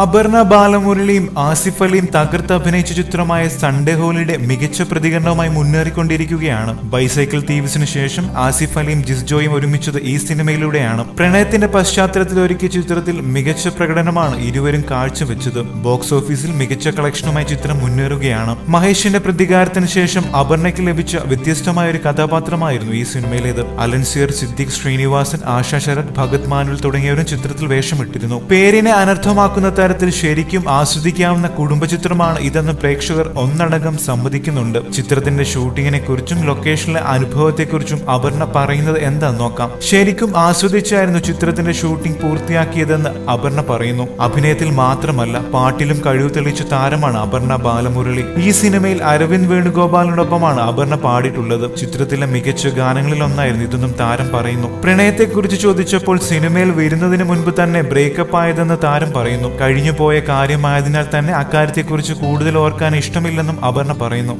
അപർണ ബാലമുരളിയും ആസിഫ് അലിയും തകർത്ത് അഭിനയിച്ച ചിത്രമായ സൺഡേ ഹോളിയുടെ മികച്ച പ്രതികരണവുമായി മുന്നേറിക്കൊണ്ടിരിക്കുകയാണ്. ബൈസൈക്കിൾ തീവ്സിനു ശേഷം ആസിഫ് അലിയും ജിസ്ജോയും ഒരുമിച്ചത് ഈ സിനിമയിലൂടെയാണ്. പ്രണയത്തിന്റെ പശ്ചാത്തലത്തിൽ ഒരുക്കിയ ചിത്രത്തിൽ മികച്ച പ്രകടനമാണ് ഇരുവരും കാഴ്ചവെച്ചത്. ബോക്സ് ഓഫീസിൽ മികച്ച കളക്ഷനുമായി ചിത്രം മുന്നേറുകയാണ്. മഹേഷിന്റെ പ്രതികാരത്തിന് ശേഷം അപർണയ്ക്ക് ലഭിച്ച വ്യത്യസ്തമായ ഒരു കഥാപാത്രമായിരുന്നു ഈ സിനിമയിലേത്. അലൻസിയർ സിദ്ദിഖ് ശ്രീനിവാസൻ ആശ ശരത് ഭഗത് മാനുൽ തുടങ്ങിയവരും ചിത്രത്തിൽ വേഷമിട്ടിരുന്നു. പേരിനെ അനർത്ഥമാക്കുന്ന തരത്തിൽ ശരിക്കും ആസ്വദിക്കാവുന്ന കുടുംബ ചിത്രമാണ് ഇതെന്ന് പ്രേക്ഷകർ ഒന്നടങ്കം സമ്മതിക്കുന്നുണ്ട്. ചിത്രത്തിന്റെ ഷൂട്ടിങ്ങിനെ കുറിച്ചും ലൊക്കേഷനിലെ അനുഭവത്തെക്കുറിച്ചും അപർണ പറയുന്നത് എന്താന്ന് നോക്കാം. ശരിക്കും ആസ്വദിച്ചായിരുന്നു ചിത്രത്തിന്റെ ഷൂട്ടിംഗ് പൂർത്തിയാക്കിയതെന്ന് അപർണ പറയുന്നു. അഭിനയത്തിൽ മാത്രമല്ല പാട്ടിലും കഴിവ് തെളിയിച്ച താരമാണ് അപർണ ബാലമുരളി. ഈ സിനിമയിൽ അരവിന്ദ് വേണുഗോപാലിനോടൊപ്പമാണ് അപർണ പാടിയിട്ടുള്ളത്. ചിത്രത്തിലെ മികച്ച ഗാനങ്ങളിൽ ഒന്നായിരുന്നു ഇതെന്നും താരം പറയുന്നു. പ്രണയത്തെക്കുറിച്ച് ചോദിച്ചപ്പോൾ സിനിമയിൽ വരുന്നതിന് മുൻപ് തന്നെ ബ്രേക്കപ്പ് ആയതെന്ന് താരം പറയുന്നു. കഴിഞ്ഞു പോയ കാര്യമായതിനാൽ തന്നെ അക്കാര്യത്തെക്കുറിച്ച് കൂടുതൽ ഓർക്കാൻ ഇഷ്ടമില്ലെന്നും അപർണ പറയുന്നു.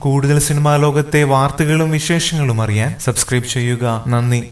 കൂടുതൽ സിനിമാ ലോകത്തെ വാർത്തകളും വിശേഷങ്ങളും അറിയാൻ സബ്സ്ക്രൈബ് ചെയ്യുക. നന്ദി.